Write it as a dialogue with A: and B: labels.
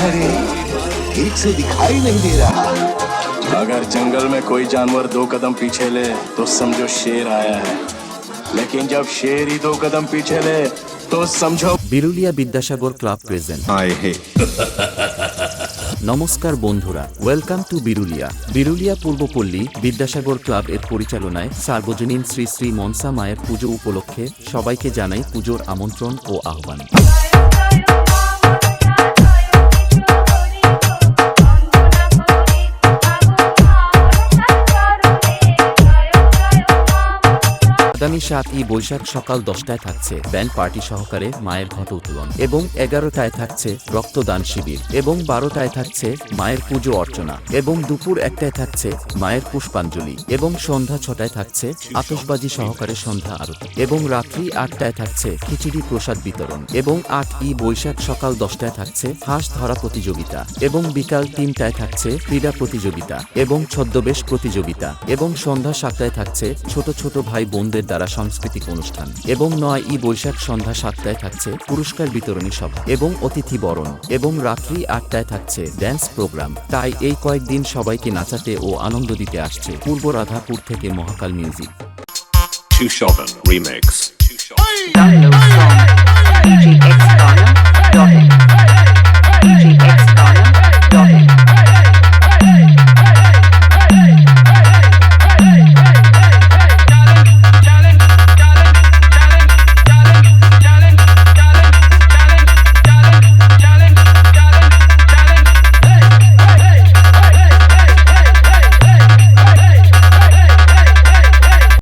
A: है रे ठीक से दिखाई नहीं दे रहा
B: अगर जंगल में कोई जानवर दो कदम पीछे ले तो समझो शेर आया है लेकिन जब शेर ही दो कदम पीछे ले तो समझो
C: বিরুলিয়া বিদ্যাসাগর ক্লাব প্রেজেন্ট
D: আয় হে
C: নমস্কার বন্ধুরা welcome to Birulia Birulia Purbapalli Vidyasagar club এর পরিচালনায় সার্বজনীন শ্রী শ্রী মনসা মায়ের পুজো উপলক্ষে সবাইকে জানাই পুজোর আমন্ত্রণ ও আহ্বান আগামী সাতই বৈশাখ সকাল দশটায় থাকছে ব্যান্ড পার্টি সহকারে মায়ের ঘট উত্তোলন এবং এগারোটায় থাকছে রক্তদান শিবির এবং বারোটায় থাকছে মায়ের পুজো অর্চনা এবং দুপুর একটায় থাকছে মায়ের পুষ্পাঞ্জলি এবং সন্ধ্যা ছটায় থাকছে আতশবাজি সহকারে সন্ধ্যা আরতি এবং রাত্রি আটটায় থাকছে খিচুড়ি প্রসাদ বিতরণ এবং আট ই বৈশাখ সকাল দশটায় থাকছে হাঁস ধরা প্রতিযোগিতা এবং বিকাল তিনটায় থাকছে ক্রীড়া প্রতিযোগিতা এবং ছদ্মবেশ প্রতিযোগিতা এবং সন্ধ্যা সাতটায় থাকছে ছোট ছোট ভাই বোনদের দ্বারা সাংস্কৃতিক অনুষ্ঠান এবং নয় ই বৈশাখ সন্ধ্যা সাতটায় থাকছে পুরস্কার বিতরণী সভা এবং অতিথি বরণ এবং রাত্রি আটটায় থাকছে ড্যান্স প্রোগ্রাম তাই এই কয়েকদিন সবাইকে নাচাতে ও আনন্দ দিতে আসছে পূর্ব রাধাপুর থেকে Mahakal music
D: Two Shogun Remix.
E: Download